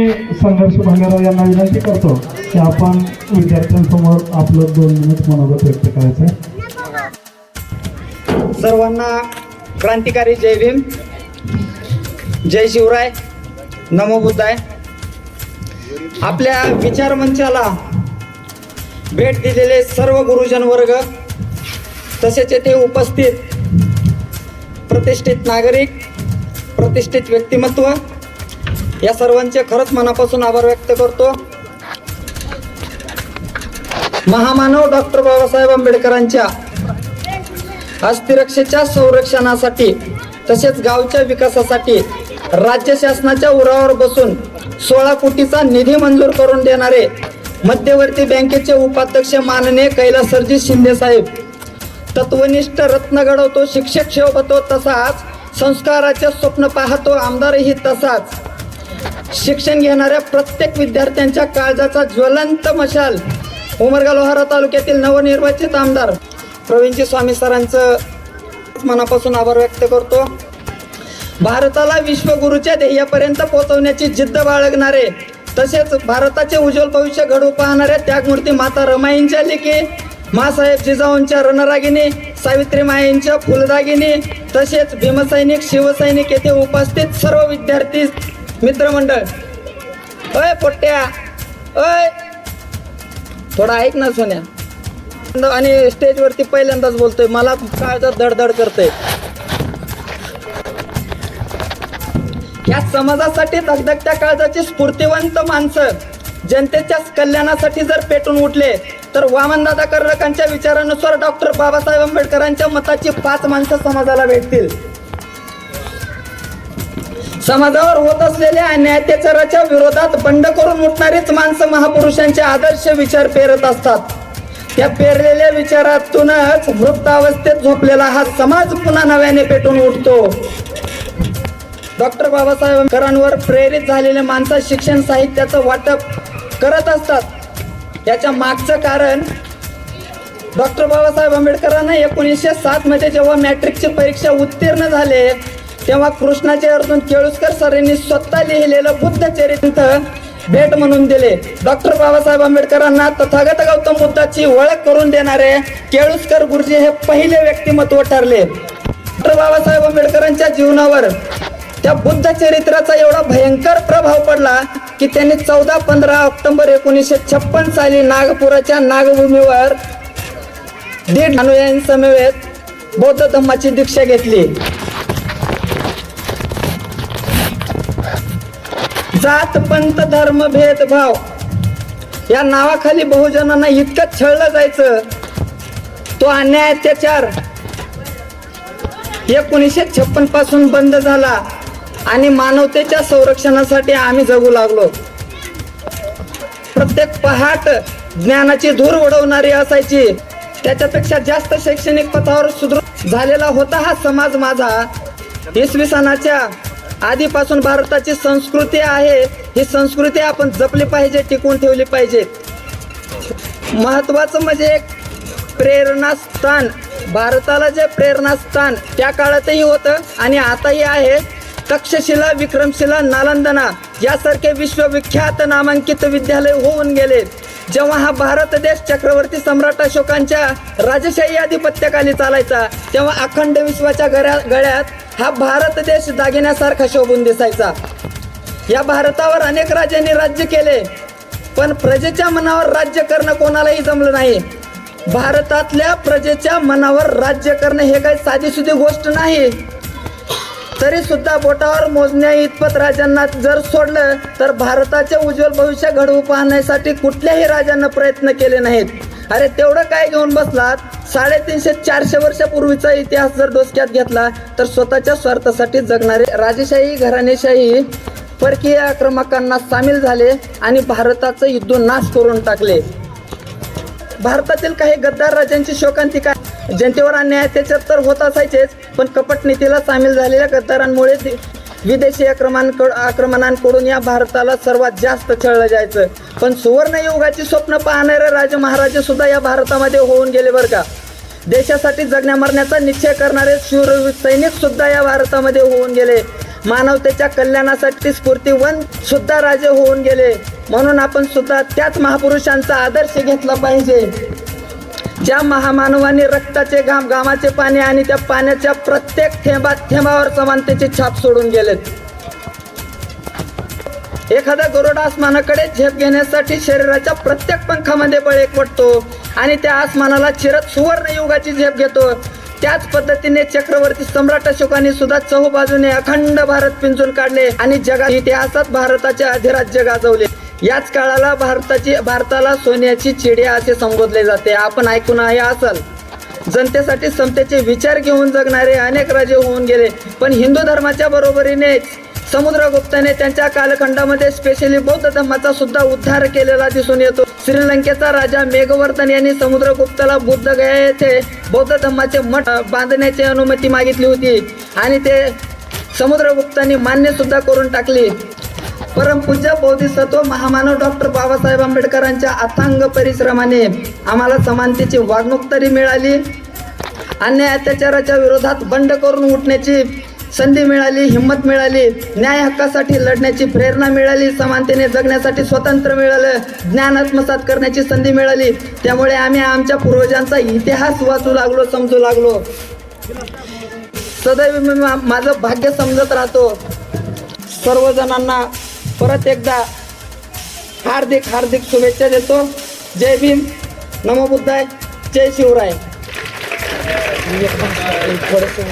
संघर्ष भालेराव यांना विनंती करतो की आपण विद्यार्थ्यांसमोर आपलं दोन मिनिट मनोगत व्यक्त करायचं सर्वांना क्रांतिकारी जय भीम. जय शिवराय. नमो बुद्धाय. आपल्या विचार मंचाला भेट दिलेले सर्व गुरुजन वर्ग तसेच येथे उपस्थित प्रतिष्ठित नागरिक प्रतिष्ठित व्यक्तिमत्व या सर्वांचे खरंच मनापासून आभार व्यक्त करतो. महामानव डॉक्टर बाबासाहेब आंबेडकरांच्या अस्थिरक्षेच्या संरक्षणासाठी तसेच गावच्या विकासासाठी राज्य शासनाच्या उरावर बसून सोळा कोटीचा निधी मंजूर करून देणारे मध्यवर्ती बँकेचे उपाध्यक्ष माननीय कैलासरजी शिंदे साहेब तत्वनिष्ठ रत्न घडवतो शिक्षक शोभतो तसाच संस्काराचे स्वप्न पाहतो आमदारही तसाच. शिक्षण घेणाऱ्या प्रत्येक विद्यार्थ्यांच्या काळजाचा ज्वलंत मशाल उमरगा लोहारा तालुक्यातील नवनिर्वाचित आमदार प्रवीणजी स्वामी सरांचं मनापासून आभार व्यक्त करतो. भारताला विश्वगुरूच्या ध्येयापर्यंत पोहोचवण्याची जिद्द बाळगणारे तसेच भारताचे उज्ज्वल भविष्य घडवू पाहणाऱ्या त्यागमूर्ती माता रमाईंच्या लेखी मासाहेब जिजाऊंच्या रणरागिनी सावित्री मायेंच्या फुलदागिनी तसेच भीमसैनिक शिवसैनिक येथे उपस्थित सर्व विद्यार्थी मित्रमंडळ. अय पोट्ट्या अय थोडा ऐक ना सोन्या. आणि स्टेजवरती पहिल्यांदाच बोलतोय. मला काळजात धडधड करतोय. या समाजासाठी धगधगत्या काळजाची स्फूर्तिवंत माणसं जनतेच्या कल्याणासाठी जर पेटून उठले तर वामनदादा कर्रकांच्या विचारानुसार डॉक्टर बाबासाहेब आंबेडकरांच्या मताची पाच माणसं समाजाला भेटतील. समाजावर होत असलेल्या अन्यायात्याचाराच्या विरोधात बंड करून उठणारीच माणसं महापुरुषांचे आदर्श विचार पेरत असतात. त्या पेरलेल्या विचारातूनच वृत्तावस्थेत झोपलेला हा समाज पुन्हा नव्याने पेटून उठतो. डॉक्टर बाबासाहेब आंबेडकरांवर प्रेरित झालेले माणसं शिक्षण साहित्याचं वाटप करत असतात. याच्या मागचं कारण डॉक्टर बाबासाहेब आंबेडकरांना एकोणीसशे सातमध्ये जेव्हा मॅट्रिकची परीक्षा उत्तीर्ण झाले तेव्हा कृष्णाचे अर्जुन केळुसकर सरांनी स्वतः लिहिलेलं बुद्ध चरित्र भेट म्हणून दिले. डॉक्टर बाबासाहेब आंबेडकरांना तथागत गौतम बुद्धाची ओळख करून देणारे केळुसकर गुरुजी हे पहिले व्यक्तिमत्व ठरले. डॉक्टर बाबासाहेब आंबेडकरांच्या जीवनावर त्या बुद्ध चरित्राचा एवढा भयंकर प्रभाव पडला की त्यांनी चौदा पंधरा ऑक्टोबर एकोणीसशे छप्पन साली नागपुराच्या नागभूमीवर दीड अनुयायींसमवेत बौद्ध धम्माची दीक्षा घेतली. जात पंत धर्म भेदभाव या नावाखाली बहुजनांना इतकं छळलं जायचं. तो अन्याय अत्याचार एकोणीसशे छप्पनपासून बंद झाला. आणि मानवतेच्या संरक्षणासाठी आम्ही जगू लागलो. प्रत्येक पहाट ज्ञानाची धूर उडवणारी असायची. त्याच्यापेक्षा जास्त शैक्षणिक पथावर सुदृढ झालेला होता हा समाज माझा. इसवी सणाच्या आधीपासून भारताची संस्कृती आहे. ही संस्कृती आपण जपली पाहिजे टिकवून ठेवली पाहिजे. महत्वाचं म्हणजे एक प्रेरणास्थान भारताला जे प्रेरणास्थान त्या काळातही होतं आणि आताही आहे. तक्षशिला विक्रमशिला नालंदना. यासारखे विश्वविख्यात नामांकित विद्यालय होऊन गेले. जेव्हा हा भारत देश चक्रवर्ती सम्राट अशोकांच्या राजशाही आधिपत्याखाली चालायचा तेव्हा अखंड विश्वाच्या गळ्या गळ्यात हा भारत देश दागिन्यासारखा शोभून दिसायचा. या भारतावर अनेक राजांनी राज्य केले पण प्रजेच्या मनावर राज्य करणं कोणालाही जमलं नाही. भारतातल्या प्रजेच्या मनावर राज्य करणं हे काही साधीसुधी गोष्ट नाही. तरी सुद्धा बोटावर मोजण्या इतपत राजांना जर सोडलं तर भारताचे उज्ज्वल भविष्य घडवू पाहण्यासाठी कुठल्याही राजांना प्रयत्न केले नाहीत. अरे तेवढं काय घेऊन बसलात? साडेतीनशे चारशे वर्षापूर्वीचा इतिहास जर डोसक्यात घेतला तर स्वतःच्या स्वार्थासाठी जगणारे राजेशाही घराणेशाही परकीय आक्रमकांना सामील झाले आणि भारताचं युद्धनाश करून टाकले. भारतातील काही गद्दार राजांची शोकांतिका जनतेवर अन्याय त्याच्यात तर होत असायचेच पण कपट नीतीला सामील झालेल्या गद्दारांमुळे विदेशी आक्रमणांकड आक्रमणांकडून या भारताला सर्वात जास्त छळलं जायचं. पण सुवर्ण युगाची स्वप्न पाहणारे राजे महाराजे सुद्धा या भारतामध्ये होऊन गेले बरं का. देशासाठी जगण्या मरण्याचा निश्चय करणारे शूर सैनिक सुद्धा या भारतामध्ये होऊन गेले. मानवतेच्या कल्याणासाठी स्फूर्तीवन सुद्धा राजे होऊन गेले. म्हणून आपण सुद्धा त्याच महापुरुषांचा आदर्श घेतला पाहिजे. ज्या महामानवाने रक्ताचे घाम घामाचे पाणी आणि त्या पाण्याच्या प्रत्येक थेंबात थेंबावर समानतेची छाप सोडून गेलेत. एखादा गरुड आसमानाकडे झेप घेण्यासाठी शरीराच्या प्रत्येक पंखामध्ये बळ एकवटतो आणि त्या आसमानाला चिरत सुवर्ण युगाची झेप घेतो. त्याच पद्धतीने चक्रवर्ती सम्राट अशोकाने सुद्धा चहूबाजूने अखंड भारत पिंजून काढले आणि जगा इतिहासात भारताचे अधिराज्य गाजवले. याच काळाला भारताची भारताला सोन्याची चिडिया असे संबोधले जाते. आपण ऐकून आहे असाल जनतेसाठी समतेचे विचार घेऊन जगणारे अनेक राजे होऊन गेले. पण हिंदू धर्माच्या बरोबरीने समुद्रगुप्ताने त्यांच्या कालखंडामध्ये स्पेशली बौद्ध धर्माचा सुद्धा उद्धार केलेला दिसून येतो. श्रीलंकेचा राजा मेघवर्धन यांनी समुद्रगुप्ताला बुद्ध गया येथे बौद्ध धर्माचे मठ बांधण्याची अनुमती मागितली होती. आणि ते समुद्रगुप्तांनी मान्य सुद्धा करून टाकली. परमपूज्य बोधिसत्व महामानव डॉक्टर बाबासाहेब आंबेडकरांच्या अथांग परिश्रमाने आम्हाला समानतेची वागणूक तरी मिळाली. अन्याय अत्याचाराच्या विरोधात बंड करून उठण्याची संधी मिळाली हिंमत मिळाली न्याय हक्कासाठी लढण्याची प्रेरणा मिळाली समानतेने जगण्यासाठी स्वतंत्र मिळालं ज्ञान आत्मसात करण्याची संधी मिळाली. त्यामुळे आम्ही आमच्या पूर्वजांचा इतिहास वाचू लागलो समजू लागलो. सदैव मी मा- माझं भाग्य समजत राहतो. सर्वजणांना परत एकदा हार्दिक हार्दिक शुभेच्छा देतो. जय भीम. नमो बुद्धाय. जय शिवराय. थोडंसं